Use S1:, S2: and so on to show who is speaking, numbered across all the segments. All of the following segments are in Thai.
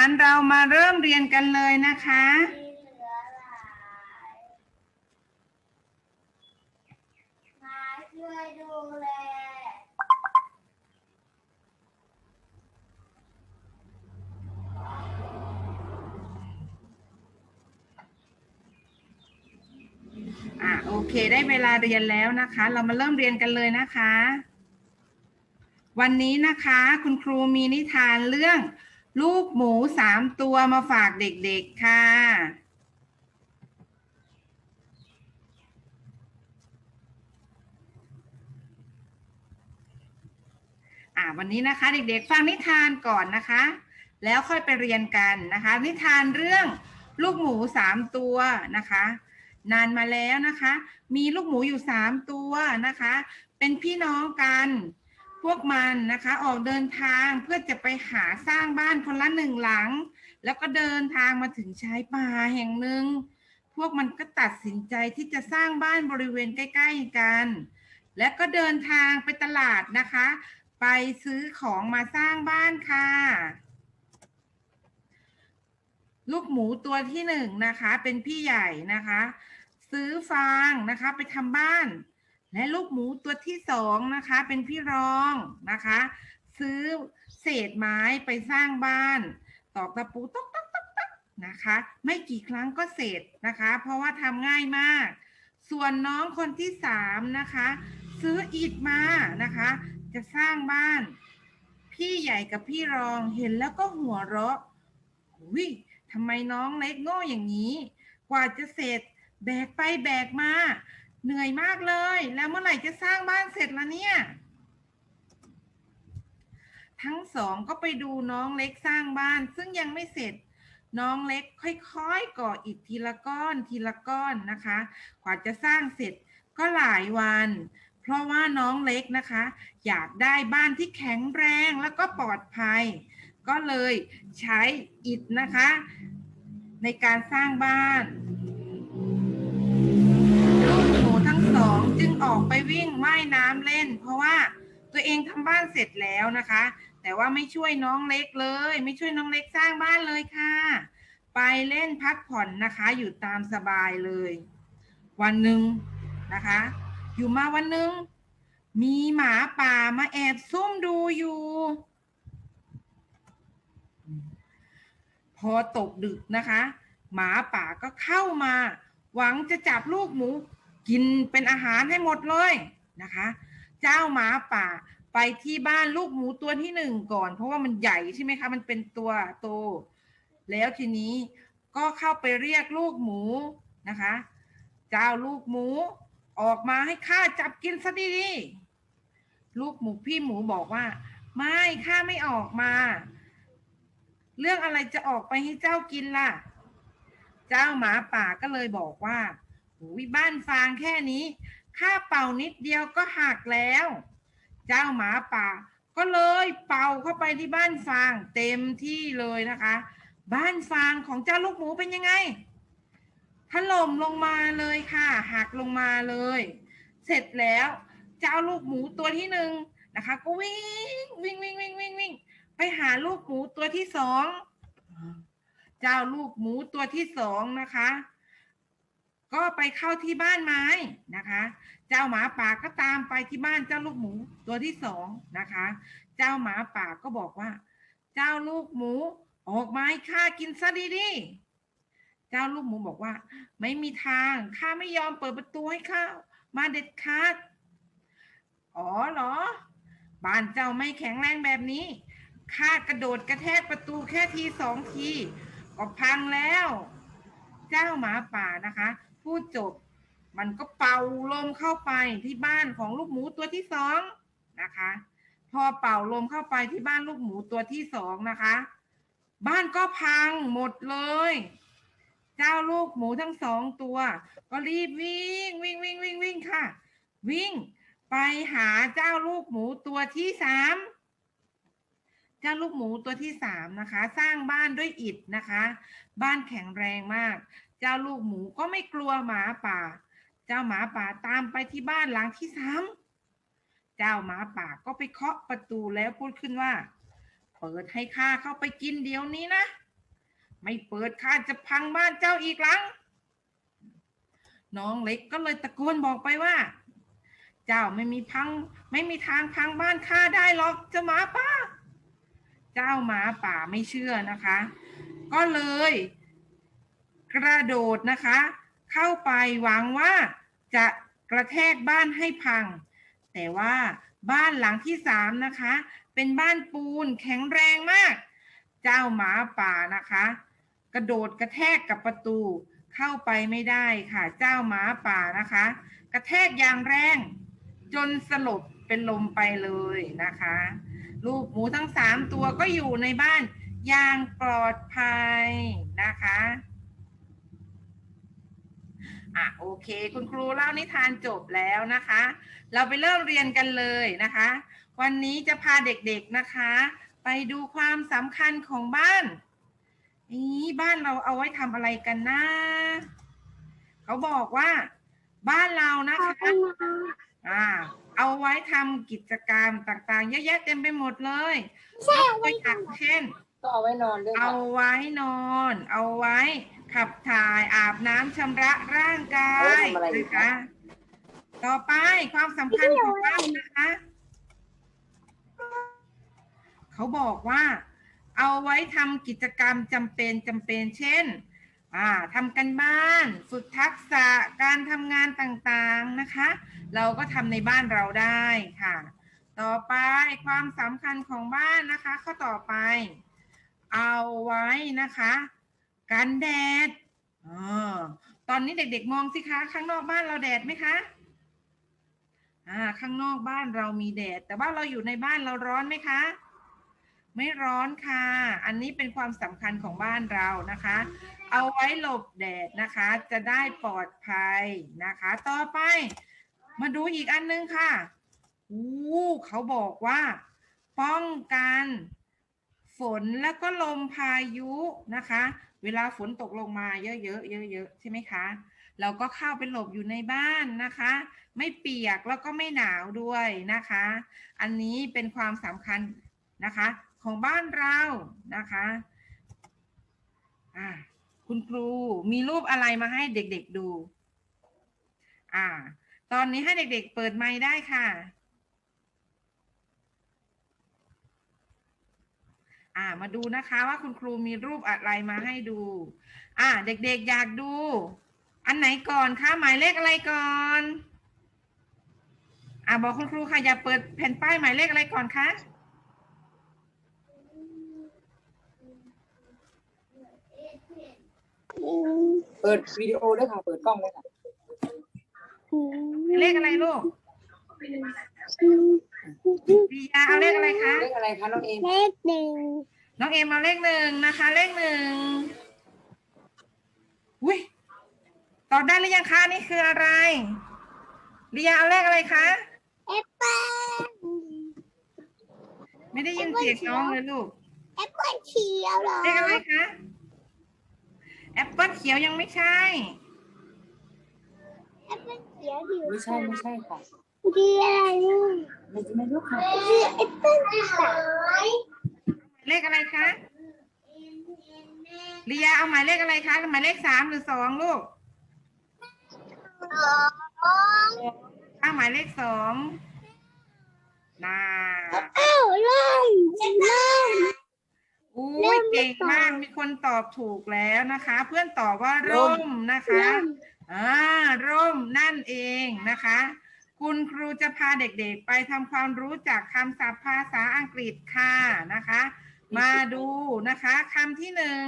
S1: านเรามาเริ่มเรียนกันเลยนะคะ
S2: มาช่วยดูแล
S1: อะโอเค ได้เวลาเรียนแล้วนะคะ เรามาเริ่มเรียนกันเลยนะคะ วันนี้นะคะ คุณครูมีนิทานเรื่อง ลูกหมูสามตัวมาฝากเด็กๆค่ะ อะวันนี้นะคะ เด็กๆ ฟังนิทานก่อนนะคะ แล้วค่อยไปเรียนกันนะคะ นิทานเรื่องลูกหมูสามตัวนะคะ นานมาแล้วนะคะ มีลูกหมูอยู่สามตัวนะคะ เป็นพี่น้องกัน พวกมันนะคะออกเดินทางเพื่อจะไปหาสร้างบ้านคนละหนึ่งหลัง แล้วก็เดินทางมาถึงชายป่าแห่งหนึ่ง พวกมันก็ตัดสินใจที่จะสร้างบ้านบริเวณใกล้ ๆกัน และก็เดินทางไปตลาดนะคะ ไปซื้อของมาสร้างบ้านค่ะ ลูกหมูตัวที่หนึ่งนะคะ เป็นพี่ใหญ่นะคะ ซื้อฟางนะคะไปทำบ้าน และลูกหมูตัวที่สองนะคะ เป็นพี่รองนะคะ ซื้อเศษไม้ไปสร้างบ้านตอกตะปูตอกตอกตอกตอกนะคะ ไม่กี่ครั้งก็เสร็จนะคะ เพราะว่าทำง่ายมาก ส่วนน้องคนที่สามนะคะ ซื้ออิฐมานะคะ จะสร้างบ้าน พี่ใหญ่กับพี่รองเห็นแล้วก็หัวเราะวิทำไมน้องเล็กโง่อย่างนี้ กว่าจะเสร็จแบกไปแบกมา เหนื่อยมากเลย แล้วเมื่อไหร่จะสร้างบ้านเสร็จละเนี่ย ทั้งสองก็ไปดูน้องเล็กสร้างบ้าน ซึ่งยังไม่เสร็จ น้องเล็กค่อยๆก่ออิฐทีละก้อนทีละก้อนนะคะกว่าจะสร้างเสร็จก็หลายวัน เพราะว่าน้องเล็กนะคะ อยากได้บ้านที่แข็งแรงแล้วก็ปลอดภัย ก็เลยใช้อิฐนะคะ ในการสร้างบ้าน ลูกหมูทั้งส ออกไปวิ่งว่ายน้ำเล่น เพราะว่าตัวเองทำบ้านเสร็จแล้วนะคะ แต่ว่าไม่ช่วยน้องเล็กเลย ไม่ช่วยน้องเล็กสร้างบ้านเลยค่ะ ไปเล่นพักผ่อนนะคะ อยู่ตามสบายเลย วันหนึ่งนะคะ อยู่มาวันหนึ่งมีหมาป่ามาแอบซุ่มดูอยู่ พอตกดึกนะคะ หมาป่าก็เข้ามา หวังจะจับลูกหมู กินเป็นอาหารให้หมดเลยนะคะ เจ้าหมาป่าไปที่บ้านลูกหมูตัวที่หนึ่งก่อน เพราะว่ามันใหญ่ใช่ไหมคะ มันเป็นตัวโต แล้วทีนี้ก็เข้าไปเรียกลูกหมูนะคะ เจ้าลูกหมูออกมาให้ข้าจับกินซะดีๆลูกหมูพี่หมูบอกว่า ไม่ข้าไม่ออกมา เรื่องอะไรจะออกไปให้เจ้ากินล่ะ เจ้าหมาป่าก็เลยบอกว่า หูยบ้านฟางแค่นี้ ข้าเป่านิดเดียวก็หักแล้ว เจ้าหมาป่า ก็เลยเป่าเข้าไปที่บ้านฟางเต็มที่เลยนะคะ บ้านฟางของเจ้าลูกหมูเป็นยังไงถล่มลงมาเลยค่ะ หักลงมาเลย เสร็จแล้วเจ้าลูกหมูตัวที่หนึ่งนะคะ ก็วิ่งวิ่งวิ่งวิ่งวิ่งวิ่งไปหาลูกหมูตัวที่สอง เจ้าลูกหมูตัวที่สองนะคะ ก็ไปเข้าที่บ้านไม้นะคะ เจ้าหมาป่าก็ตามไปที่บ้านเจ้าลูกหมูตัวที่สองนะคะ เจ้าหมาป่าก็บอกว่า เจ้าลูกหมูออกมาให้ข้ากินซะดีๆเจ้าลูกหมูบอกว่า ไม่มีทางข้าไม่ยอมเปิดประตูให้ข้ามาเด็ดขาดอ๋อเหรอ บ้านเจ้าไม่แข็งแรงแบบนี้ข้ากระโดดกระแทกประตูแค่ทีสองทีก็พังแล้ว เจ้าหมาป่านะคะ พูดจบ มันก็เป่าลมเข้าไปที่บ้านของลูกหมูตัวที่สองนะคะ พอเป่าลมเข้าไปที่บ้านลูกหมูตัวที่สองนะคะ บ้านก็พังหมดเลย เจ้าลูกหมูทั้งสองตัว ก็รีบวิ่งวิ่งวิ่งวิ่งวิ่งค่ะ วิ่งไปหาเจ้าลูกหมูตัวที่สามเจ้าลูกหมูตัวที่สามนะคะ สร้างบ้านด้วยอิฐนะคะ บ้านแข็งแรงมาก เจ้าลูกหมูก็ไม่กลัวหมาป่า เจ้าหมาป่าตามไปที่บ้านหลังที่สามเจ้าหมาป่าก็ไปเคาะประตูแล้วพูดขึ้นว่า เปิดให้ข้าเข้าไปกินเดี๋ยวนี้นะ ไม่เปิดข้าจะพังบ้านเจ้าอีกหลัง น้องเล็กก็เลยตะโกนบอกไปว่า เจ้าไม่มีพัง ไม่มีทางพังบ้านข้าได้หรอกเจ้าหมาป่า เจ้าหมาป่าไม่เชื่อนะคะ ก็เลย กระโดดนะคะ เข้าไปหวังว่าจะกระแทกบ้านให้พัง แต่ว่าบ้านหลังที่สามนะคะ เป็นบ้านปูนแข็งแรงมาก เจ้าหมาป่านะคะ กระโดดกระแทกกับประตูเข้าไปไม่ได้ค่ะ เจ้าหมาป่านะคะ กระแทกอย่างแรง จนสลบเป็นลมไปเลยนะคะ ลูกหมูทั้งสามตัวก็อยู่ในบ้านอย่างปลอดภัยนะคะ อะโอเค คุณครูเล่านิทานจบแล้วนะคะ เราไปเริ่มเรียนกันเลยนะคะ วันนี้จะพาเด็กๆนะคะ ไปดูความสำคัญของบ้านนี้บ้านเราเอาไว้ทำอะไรกันนะเขาบอกว่า บ้านเรานะคะอ่าเอาไว้ทำกิจกรรมต่างๆ เยอะแยะเต็มไปหมดเลยยกตัวอย่างเช่น
S3: ก็เอาไว้นอนด้วย
S1: เอา
S3: ค่ะ
S1: ไว้นอน เอาไว้ ขับถ่ายอาบน้ำชำระร่างกายนะคะต่อไปความสำคัญของบ้านนะคะ เขาบอกว่า เอาไว้ทำกิจกรรมจำเป็นจำเป็นเช่น อ่าทำกันบ้าน ฝึกทักษะการทำงานต่างๆนะคะ เราก็ทำในบ้านเราได้ค่ะ ต่อไปความสำคัญของบ้านนะคะ ข้อต่อไป เอาไว้นะคะ กันแดดอาตอนนี้เด็ก ๆ มองสิคะ ข้างนอกบ้านเราแดดไหมคะ อ่า ข้างนอกบ้านเรามีแดด แต่ว่าเราอยู่ในบ้านเราร้อนไหมคะ ไม่ร้อนค่ะ อันนี้เป็นความสำคัญของบ้านเรานะคะ เอาไว้หลบแดดนะคะ จะได้ปลอดภัยนะคะ ต่อไป มาดูอีกอันนึงค่ะอู้เขาบอกว่า ป้องกัน ฝนแล้วก็ลมพายุนะคะ เวลาฝนตกลงมาเยอะๆเยอะๆใช่ไหมคะเราก็เข้าไปหลบอยู่ในบ้านนะคะ ไม่เปียกแล้วก็ไม่หนาวด้วยนะคะ อันนี้เป็นความสำคัญนะคะ ของบ้านเรานะคะอ่าคุณครูมีรูปอะไรมาให้เด็กๆดู อ่า ตอนนี้ให้เด็กๆเปิดไมค์ได้ค่ะ อ่ามาดูนะคะว่าคุณครูมีรูปอะไรมาให้ดู อ่า เด็กๆอยากดู อันไหนก่อนคะหมายเลขอะไรก่อน อ่าบอกคุณครูค่ะอย่าเปิดแผ่นป้ายหมายเลขอะไรก่อนคะ
S3: เปิดวิดีโอด้วยค่ะ เปิดกล้องด้วยค่ะ
S1: หมายเลขอะไรลูก ดียาเอาเลขอะไรคะ
S3: เลขอะไรคะน้องเอม
S2: เลขหนึ่ง
S1: น้องเอมเอาเลขหนึ่งนะคะ เลขหนึ่งอุ้ยตอบได้หรือยังคะนี่คืออะไรลียาเอาเลขอะไรคะ
S2: แอปเปิ้ล
S1: ไม่ได้ยินเสียงน้องเลยลูก
S2: แอปเปิ้ลเขียวเหรอ
S1: เลขอะไรคะแอปเปิลเขียวยังไม่ใช่
S2: แอปเปิ้ลเขียวอยู่
S3: ไม่ใช่ไม่ใช่ค่ะ
S2: ดีอะไรลูก
S3: ไม่ไม่รู้ค่ะ
S2: ดีแอปเปิ้ลสาย
S1: เลขอะไรคะลียาเอาหมายเลขอะไรคะหมายเลขสามหรือสองลูก
S2: สอง
S1: เอาหมายเลขสองน่า
S2: อ้าวเริ่มเริ่ม
S1: อุ้
S2: เริ่
S1: ย
S2: มไม่
S1: เก่งมาก
S2: ตอบ
S1: มีคนตอบถูกแล้วนะคะ เพื่อนตอบว่าร่มนะคะ
S2: เริ่ม
S1: อ่าร่มนั่นเองนะคะ คุณครูจะพาเด็กๆ ไปทำความรู้จักคำศัพท์ภาษาอังกฤษค่ะนะคะ มาดูนะคะคำที่หนึ่ง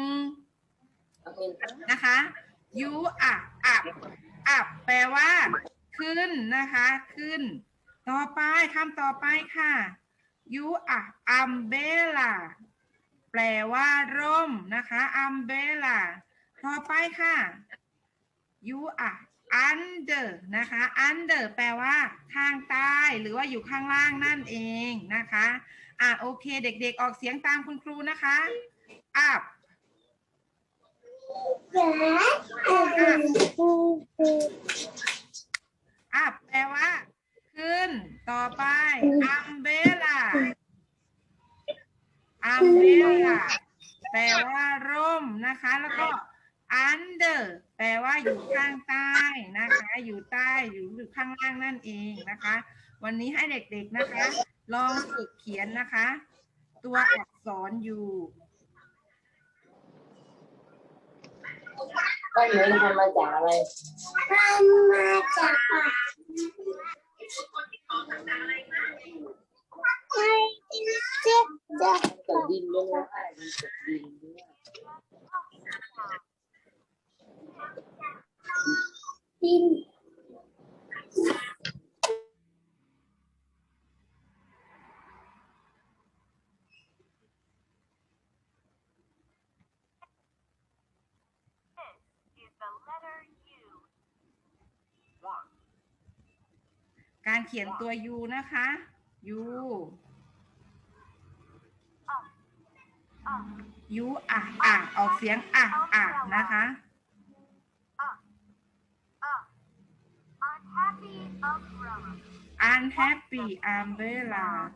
S3: นะ
S1: คะ you up up up แปลว่า ขึ้นนะคะ ขึ้น ต่อไปคำต่อไปค่ะ you up umbrella แปลว่า ร่มนะคะ umbrella ต่อไปค่ะ you are under นะคะ under แปลว่าข้างใต้ หรือว่าอยู่ข้างล่างนั่นเองนะคะ อะโอเค เด็กๆ ออกเสียงตามคุณครูนะคะ up อัพแปลว่า ขึ้น ต่อไปอัมเบล่าอัมเบล่าแปลว่าร่มนะนะคะ แล้วก็ under แปลว่าอยู่ข้างใต้นะคะ อยู่ใต้อยู่อยู่ข้างล่างนั่นเองนะคะ วันนี้ให้เด็กๆนะคะ ลองฝึกเขียนนะคะ ตัวอักษรอยู่
S3: ก็เหมือนทำมาจากอะไร
S2: ทำมาจากไม่เจ็บจะ
S3: จากดินด้วยนะมันจากดินด้วยิ
S2: น
S1: การเขียนตัว u นะคะ u u อะอะออกเสียงอะอะนะคะ unhappy umbrella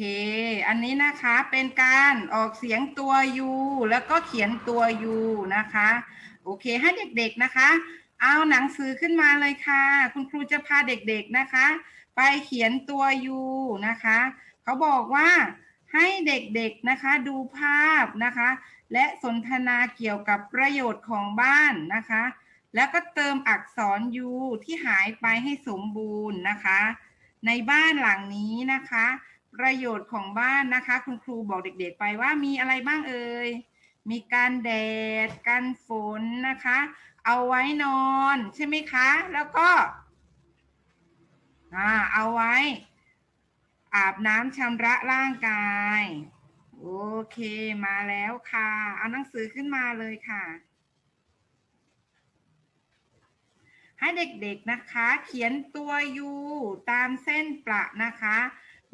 S1: เค อันนี้นะคะเป็นการออกเสียงตัว u แล้วก็เขียนตัว u นะคะ โอเคให้เด็กๆนะคะ เอาหนังสือขึ้นมาเลยค่ะ คุณครูจะพาเด็กๆนะคะ ไปเขียนตัว u นะคะ เขาบอกว่าให้เด็กๆนะคะดูภาพนะคะ และสนทนาเกี่ยวกับประโยชน์ของบ้านนะคะ แล้วก็เติมอักษร u ที่หายไปให้สมบูรณ์นะคะ ในบ้านหลังนี้นะคะ ประโยชน์ของบ้านนะคะ คุณครูบอกเด็กๆไปว่ามีอะไรบ้างเอ่ย มีการแดดกันฝนนะคะ เอาไว้นอนใช่ไหมคะ แล้วก็อ่าเอาไว้ อาบน้ำชำระร่างกาย โอเคมาแล้วค่ะ เอาหนังสือขึ้นมาเลยค่ะ ให้เด็กๆนะคะ เขียนตัว u ตามเส้นประนะคะ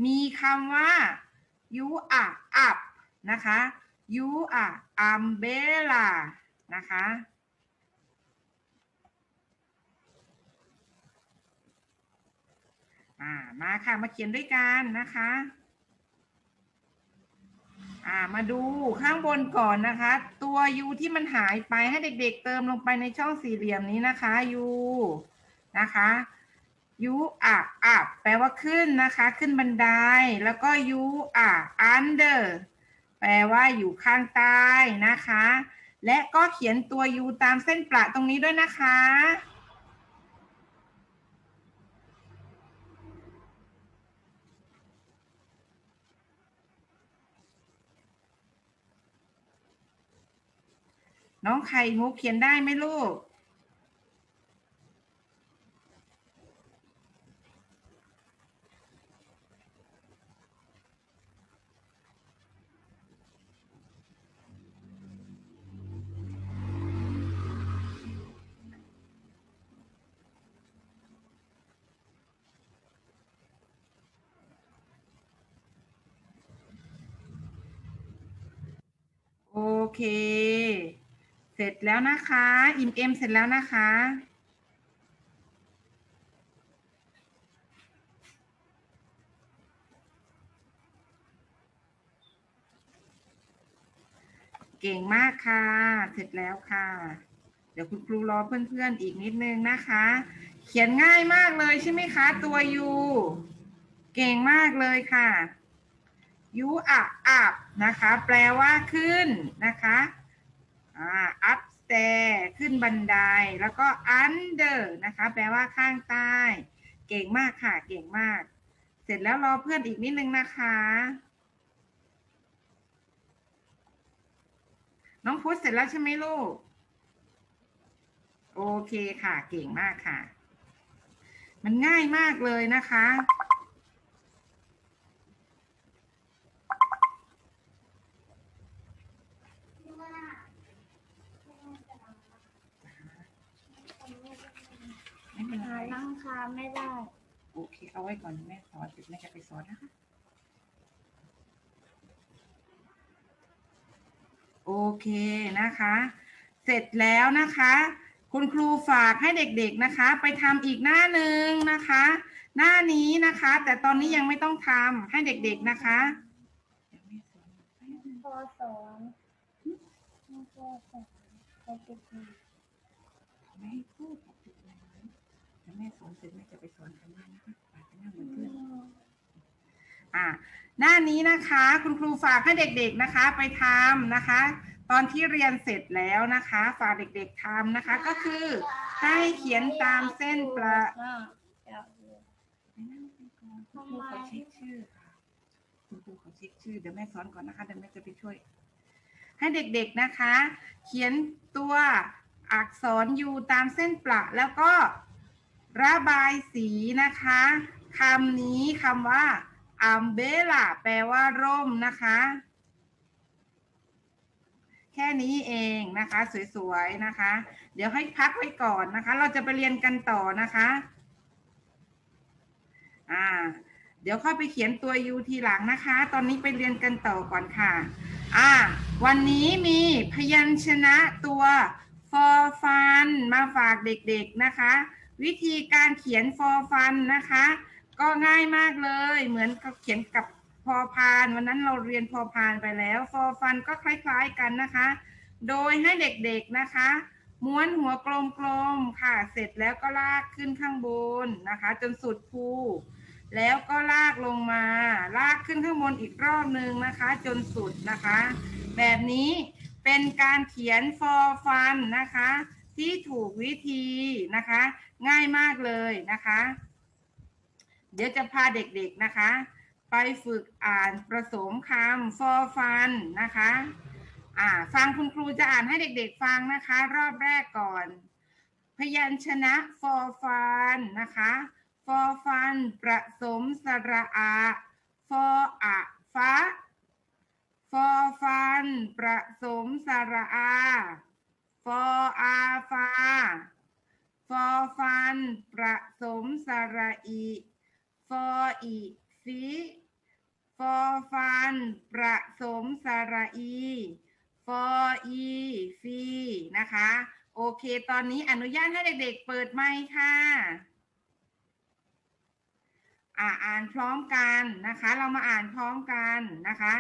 S1: มีคำว่า you are up นะคะ you are umbrella นะคะ มาค่ะ มาเขียนด้วยกันนะคะามาดูข้างบนก่อนนะคะ ตัว u ที่มันหายไปให้เด็กๆเติมลงไปในช่องสี่เหลี่ยมนี้นะคะ u นะคะ u อะ up แปลว่าขึ้นนะคะ ขึ้นบันได แล้วก็ u อะ under แปลว่าอยู่ข้างใต้นะคะ และก็เขียนตัว u ตามเส้นประตรงนี้ด้วยนะคะ น้องไข่มุกเขียนได้ไหมลูก เค เสร็จแล้วนะคะ อิมเอ็มเสร็จแล้วนะคะ เก่งมากค่ะ เสร็จแล้วค่ะ เดี๋ยวคุณครูรอเพื่อนๆอีกนิดนึงนะคะ เขียนง่ายมากเลยใช่ไหมคะ ตัวยู เก่งมากเลยค่ะ ยูอัพอัพนะคะ แปลว่าขึ้นนะคะอ่า upstair ขึ้นบันได แล้วก็ under นะคะ แปลว่าข้างใต้ เก่งมากค่ะ เก่งมาก เสร็จแล้วรอเพื่อนอีกนิดนึงนะคะ น้องพุธเสร็จแล้วใช่ไหมลูก โอเคค่ะ เก่งมากค่ะ มันง่ายมากเลยนะคะ ไม่เป็นไร
S2: หาลัง คาไม่ได้
S1: โอเค เอาไว้ก่อนแม่สอนเดี๋ยวแม่จะไปสอนนะคะ โอเคนะคะ เสร็จแล้วนะคะ คุณครูฝากให้เด็กๆนะคะ ไปทำอีกหน้าหนึ่งนะคะ หน้านี้นะคะ แต่ตอนนี้ยังไม่ต้องทำให้เด็กๆนะคะเดี๋ยวแม่สอน
S2: พอสองพอสองไปติดหนึ่ง
S1: ไม่ให้พูด แม่สอนเสร็จแม่จะไปสอนกันบ้านะคะไปไปนั่งเหมือนเพื่อนอ่าหน้านี้นะคะ คุณครูฝากให้เด็กๆนะคะ ไปทำนะคะ ตอนที่เรียนเสร็จแล้วนะคะ ฝากเด็กๆทำนะคะ ก็คือให้เขียนตามเส้นประ
S2: อ่า
S1: นั่งไปก่อนคุณครูขาเช็คชื่อค่ะคุณครูเขาเช็คชื่อ เดี๋ยวแม่สอนก่อนนะคะเดี๋ยวแม่จะไปช่วย ให้เด็กๆนะคะ เขียนตัวอักษรยูตามเส้นประแล้วก็ ระบายสีนะคะคำนี้คำว่า umbrella แปลว่าร่มนะคะ แค่นี้เองนะคะ สวยๆนะคะ เดี๋ยวให้พักไว้ก่อนนะคะ เราจะไปเรียนกันต่อนะคะอ่าเดี๋ยวค่อยไปเขียนตัว u ทีหลังนะคะ ตอนนี้ไปเรียนกันต่อก่อนค่ะ อ่า วันนี้มีพยัญชนะตัว for fun มาฝากเด็กๆนะคะ วิธีการเขียน for fun นะคะ ก็ง่ายมากเลย เหมือนกับเขียนกับพอพาน วันนั้นเราเรียนพอพานไปแล้ว for fun ก็คล้ายๆกันนะคะ โดยให้เด็กๆนะคะ ม้วนหัวกลมๆค่ะ เสร็จแล้วก็ลากขึ้นข้างบนนะคะ จนสุดภูแล้วก็ลากลงมา ลากขึ้นข้างบนอีกรอบหนึ่งนะคะ จนสุดนะคะ แบบนี้เป็นการเขียน for fun นะคะ ที่ถูกวิธีนะคะ ง่ายมากเลยนะคะ เดี๋ยวจะพาเด็กๆนะคะ ไปฝึกอ่านผสมคำ for fun นะคะอ่าฟังคุณครูจะอ่านให้เด็กๆฟังนะคะ รอบแรกก่อน พยัญชนะ for fun นะคะ for fun ผสมสระอา for อะฟ้า for fun ผสมสระอา for อาฟ้า for fun ผสมสระอี for อีฟี for fun ผสมสระอี for อีฟีนะคะ โอเค ตอนนี้อนุญาตให้เด็กๆเปิดไมค์ค่ะอ่าอ่านพร้อมกันนะคะ เรามาอ่านพร้อมกันนะคะ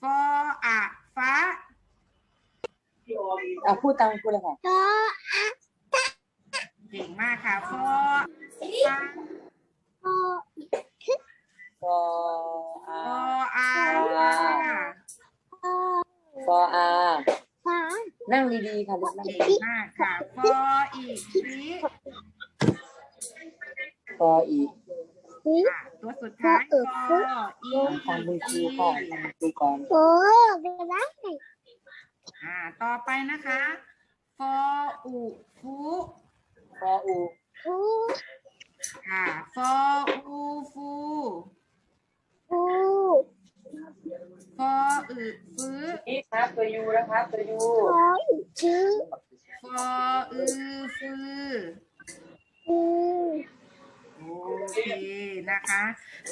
S1: for อะฟ้า
S3: อะพูดตามพูดเลยค่ะ
S2: พอ
S1: เก่งมากค่ะ for ฟ้า
S2: พอ
S3: for
S1: for
S3: r
S1: อาค่ะ
S2: พอ
S3: for r
S2: ฟ้า
S3: นั่งดีๆค่ะลูกนั่ง
S1: เก่งมากค่ะ for อีกฟี
S3: for อีก
S2: สี
S1: อะตัวสุดท้าย for อี
S3: ตามคุณครูค่ะตามคุณครูก่อน
S2: โอ้ไม่ได้
S1: อ่า ต่อไปนะคะ for อุฟู
S3: for อู
S2: ฟู
S1: ค่ะ for อูฟู
S2: ฟู
S1: for อึฟื้อ
S3: นี่ครับตัวยูนะครับตัวยู
S2: พออีกชื่อ
S1: for อือฟื้อ
S2: ฟู
S1: โอเคนะคะ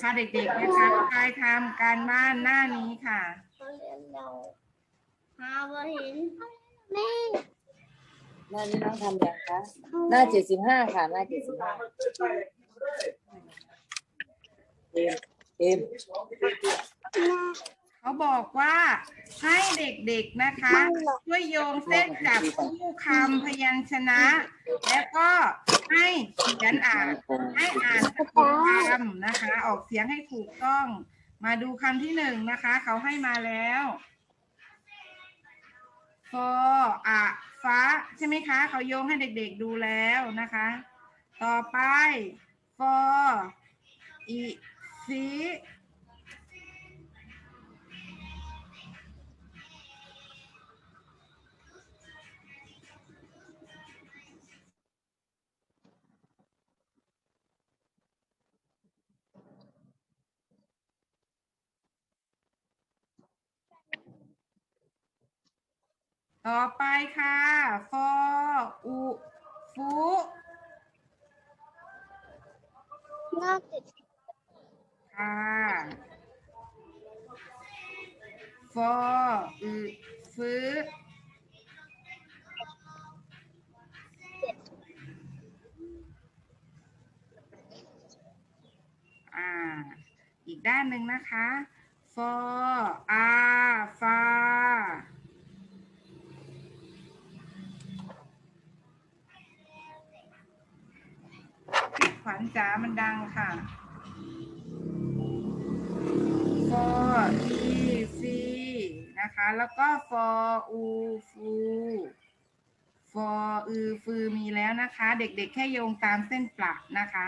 S1: พาเด็กๆนะคะไปทำการบ้านหน้านี้ค่ะ
S2: เขาเรียนเรา หาบ่เห็นแม่
S3: หน้านี้น้องทำยังคะหน้าเจ็ดสิบห้าค่ะ หน้าเจ็ดสิบห้าเอ็มเอ็ม
S1: เขาบอกว่าให้เด็กๆนะคะ ช่วยโยงเส้นจับคู่คำพยัญชนะ แล้วก็ให้เขียนอ่านให้อ่านสะกดคำนะคะ ออกเสียงให้ถูกต้อง มาดูคำที่หนึ่งนะคะ เขาให้มาแล้ว ฟออะฟ้าใช่ไหมคะ เขาโยงให้เด็กๆดูแล้วนะคะ ต่อไปฟออี ต่อไปค่ะ ฟอ อุฟุ
S2: หน้าติด
S1: ค่ะฟอ อุฟือ่า อีกด้านหนึ่งนะคะ ฟอ อาฟา ขวัญจ๋ามันดังค่ะฟออีฟีนะคะ แล้วก็ฟออูฟูฟออือฟือมีแล้วนะคะ เด็กๆแค่โยงตามเส้นปลักนะคะ